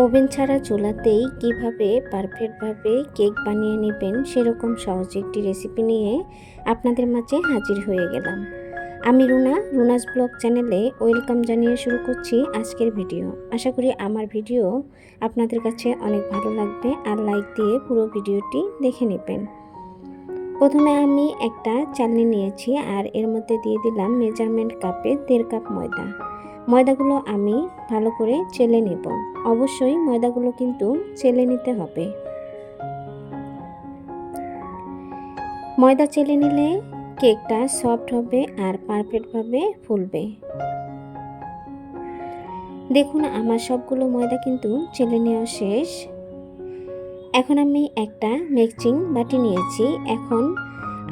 Oven ছাড়া চুলাতেই কীভাবে পারফেক্টভাবে কেক বানিয়ে নেবেন সেরকম সহজ একটি রেসিপি নিয়ে আপনাদের মাঝে হাজির হয়ে গেলাম। আমি রুনা, রুনাস ব্লগ চ্যানেলে ওয়েলকাম জানিয়ে শুরু করছি আজকের ভিডিও। আশা করি আমার ভিডিও আপনাদের কাছে অনেক ভালো লাগবে আর লাইক দিয়ে পুরো ভিডিওটি দেখে নেবেন। প্রথমে আমি একটা চালনি নিয়েছি আর এর মধ্যে দিয়ে দিলাম মেজারমেন্ট কাপে দেড় কাপ ময়দা। ময়দাগুলো আমি ভালো করে চেলে নেব। অবশ্যই ময়দাগুলো কিন্তু চেলে নিতে হবে। ময়দা চেলে নিলে কেকটা সফট হবে আর পারফেক্টভাবে ফুলবে। দেখুন, আমার সবগুলো ময়দা কিন্তু চেলে নেওয়া শেষ। এখন আমি একটা মিক্সিং বাটি নিয়েছি। এখন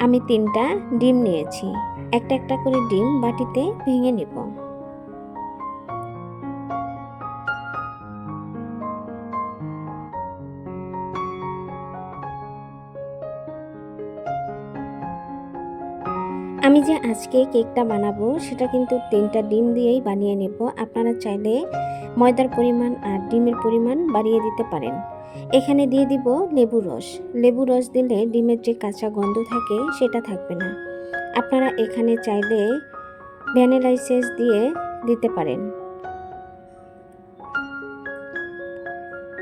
আমি তিনটা ডিম নিয়েছি। একটা একটা করে ডিম বাটিতে ভেঙে নেব। আমি যে আজকে কেকটা বানাবো, সেটা কিন্তু তিনটা ডিম দিয়েই বানিয়ে নেব। আপনারা চাইলে ময়দার পরিমাণ আর ডিমের পরিমাণ বাড়িয়ে দিতে পারেন। এখানে দিয়ে দিব লেবু রস। লেবু রস দিলে ডিমের যে কাঁচা গন্ধ থাকে, সেটা থাকবে না। আপনারা এখানে চাইলে ভ্যানিলাইসেস দিয়ে দিতে পারেন।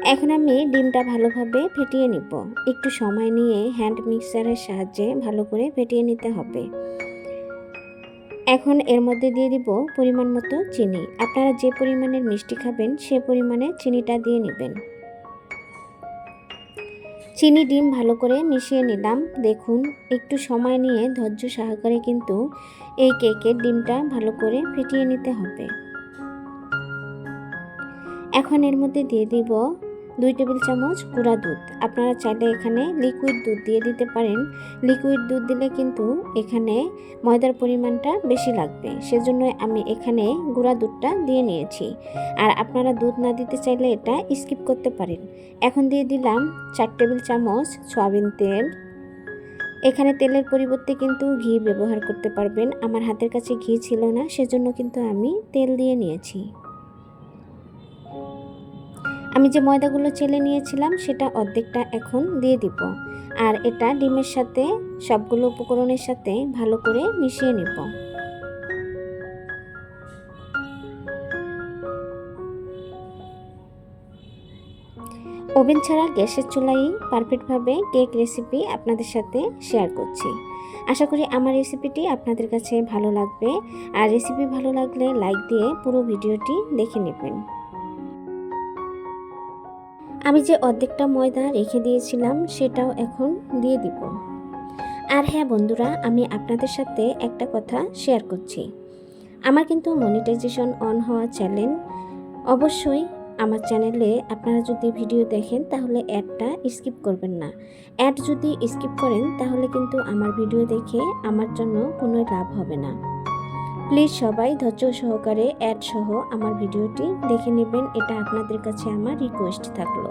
এখন আমি ডিমটা ভালোভাবে ফেটিয়ে নিব। একটু সময় নিয়ে হ্যান্ড মিক্সারের সাহায্যে ভালো করে ফেটিয়ে নিতে হবে। এখন এর মধ্যে দিয়ে দিব পরিমাণ মতো চিনি। আপনারা যে পরিমাণের মিষ্টি খাবেন, সে পরিমাণে চিনিটা দিয়ে নেবেন। চিনি, ডিম ভালো করে মিশিয়ে নিলাম। দেখুন, একটু সময় নিয়ে ধৈর্য সহকারে কিন্তু এই কেকের ডিমটা ভালো করে ফেটিয়ে নিতে হবে। এখন এর মধ্যে দিয়ে দিব দুই টেবিল চামচ গুঁড়া দুধ। আপনারা চাইলে এখানে লিকুইড দুধ দিয়ে দিতে পারেন। লিকুইড দুধ দিলে কিন্তু এখানে ময়দার পরিমাণটা বেশি লাগবে। সেজন্য আমি এখানে গুঁড়া দুধটা দিয়ে নিয়েছি। আর আপনারা দুধ না দিতে চাইলে এটা স্কিপ করতে পারেন। এখন দিয়ে দিলাম চার টেবিল চামচ সয়াবিন তেল। এখানে তেলের পরিবর্তে কিন্তু ঘি ব্যবহার করতে পারবেন। আমার হাতের কাছে ঘি ছিল না, সেজন্য কিন্তু আমি তেল দিয়ে নিয়েছি। আমি যে ময়দাগুলো চেলে নিয়েছিলাম, সেটা অর্ধেকটা এখন দিয়ে দিব। আর এটা ডিমের সাথে, সবগুলো উপকরণের সাথে ভালো করে মিশিয়ে নিব। ওভেন ছাড়া গ্যাসের চুলাই পারফেক্টভাবে কেক রেসিপি আপনাদের সাথে শেয়ার করছি। আশা করি আমার রেসিপিটি আপনাদের কাছে ভালো লাগবে। আর রেসিপি ভালো লাগলে লাইক দিয়ে পুরো ভিডিওটি দেখে নেবেন। আমি যে অর্ধেকটা ময়দা রেখে দিয়েছিলাম, সেটাও এখন দিয়ে দিব। আর হ্যাঁ বন্ধুরা, আমি আপনাদের সাথে একটা কথা শেয়ার করছি। আমার কিন্তু মনিটাইজেশন অন হওয়া চ্যানেল অবশ্যই আমার চ্যানেলে আপনারা যদি ভিডিও দেখেন, তাহলে অ্যাডটা স্কিপ করবেন না। অ্যাড যদি স্কিপ করেন, তাহলে কিন্তু আমার ভিডিও দেখে আমার জন্য কোনো লাভ হবে না। প্লিজ সবাই ধৈর্য সহকারে অ্যাড সহ আমার ভিডিওটি দেখে নেবেন। এটা আপনাদের কাছে আমার রিকোয়েস্ট থাকল।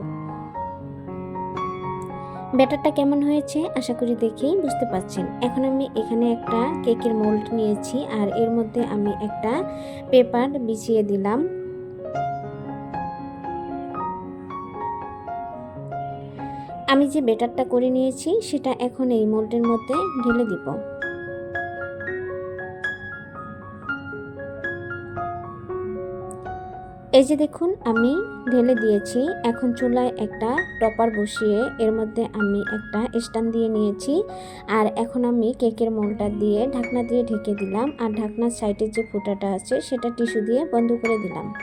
ব্যাটারটা কেমন হয়েছে? আশা করি দেখেই বুঝতে পারছেন। এখন আমি এখানে একটা কেকের মোল্ড নিয়েছি আর এর মধ্যে আমি একটা পেপার বিছিয়ে দিলাম। আমি যে ব্যাটারটা করে নিয়েছি, সেটা এখন এই মোল্ডের মধ্যে ঢেলে দিব। এই যে দেখুন, আমি ঢেলে দিয়েছি। এখন চুলায় একটা টপার বসিয়ে এর মধ্যে আমি একটা স্ট্যান্ড দিয়ে নিয়েছি। আর এখন আমি কেকের মোলটা দিয়ে ঢাকনা দিয়ে ঢেকে দিলাম। আর ঢাকনার সাইডের যে ফুটাটা আছে, সেটা টিস্যু দিয়ে বন্ধ করে দিলাম।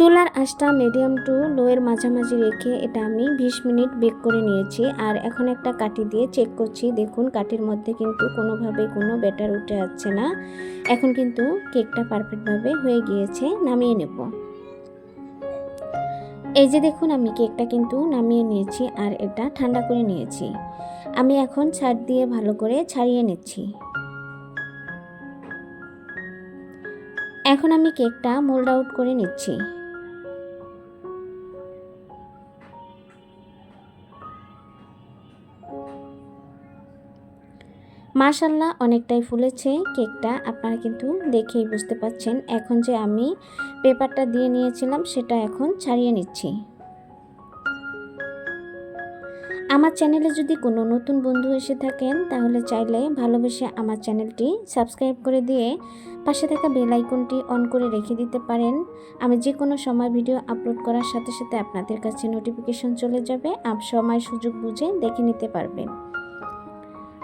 চুলার আঁচটা মিডিয়াম টু লোয়ের মাঝামাঝি রেখে এটা আমি 20 মিনিট বেক করে নিয়েছি। আর এখন একটা কাঠি দিয়ে চেক করছি। দেখুন, কাঠির মধ্যে কিন্তু কোনোভাবে কোনো ব্যাটার উঠে আসছে না। এখন কিন্তু কেকটা পারফেক্টভাবে হয়ে গিয়েছে, নামিয়ে নেব। এই যে দেখুন, আমি কেকটা কিন্তু নামিয়ে নিয়েছি আর এটা ঠান্ডা করে নিয়েছি। আমি এখন ছাড় দিয়ে ভালো করে ছাড়িয়ে নিচ্ছি। এখন আমি কেকটা মোল্ড আউট করে নিচ্ছি। মাশাল্লাহ অনেকটাই ফুলেছে কেকটা। আপনারা কিন্তু দেখেই বুঝতে পাচ্ছেন এখন যে আমি পেপারটা দিয়ে নিয়েছিলাম, সেটা এখন ছাড়িয়ে নিচ্ছি। আমার চ্যানেলে যদি কোনো নতুন বন্ধু এসে থাকেন, তাহলে চাইলে ভালোবেসে আমার চ্যানেলটি সাবস্ক্রাইব করে দিয়ে পাশে থাকা বেল আইকনটি অন করে রেখে দিতে পারেন। আমি যে কোনো সময় ভিডিও আপলোড করার সাথে সাথে আপনাদের কাছে নোটিফিকেশন চলে যাবে, আপ সময় সুযোগ বুঝে দেখে নিতে পারবেন।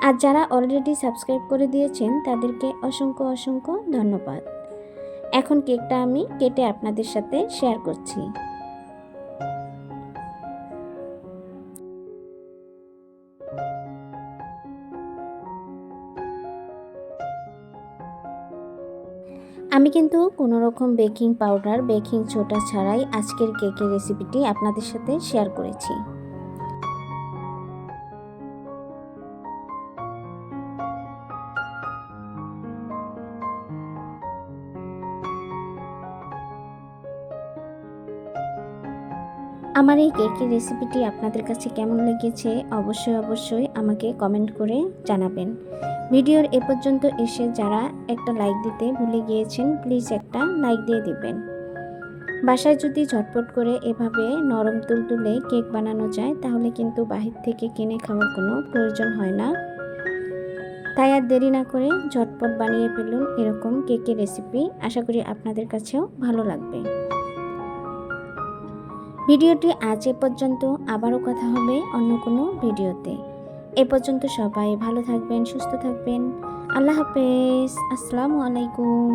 আর যারা অলরেডি সাবস্ক্রাইব করে দিয়েছেন, তাদেরকে অসংখ্য অসংখ্য ধন্যবাদ। এখন কেকটা আমি কেটে আপনাদের সাথে শেয়ার করছি। আমি কিন্তু কোনো রকম বেকিং পাউডার বেকিং ছোটা ছাড়াই আজকের কেকের রেসিপিটি আপনাদের সাথে শেয়ার করেছি। আমার এই কেকের রেসিপিটি আপনাদের কাছে কেমন লেগেছে অবশ্যই অবশ্যই আমাকে কমেন্ট করে জানাবেন। ভিডিওর এ পর্যন্ত এসে যারা একটা লাইক দিতে ভুলে গিয়েছেন প্লিজ একটা লাইক দিয়ে দিবেন। বাসায় যদি ঝটপট করে এভাবে নরম তুলতুলে কেক বানানো যায়, তাহলে কিন্তু বাহির থেকে কিনে খাওয়ার কোনো প্রয়োজন হয় না। তাই আর দেরি না করে ঝটপট বানিয়ে ফেলুন এরকম কেকের রেসিপি আশা করি আপনাদের কাছেও ভালো লাগবে। ভিডিওটি আজ এ পর্যন্ত। আবারও কথা হবে অন্য কোনো ভিডিওতে। এ পর্যন্ত সবাই ভালো থাকবেন, সুস্থ থাকবেন। আল্লাহ হাফেজ। আসসালামু আলাইকুম।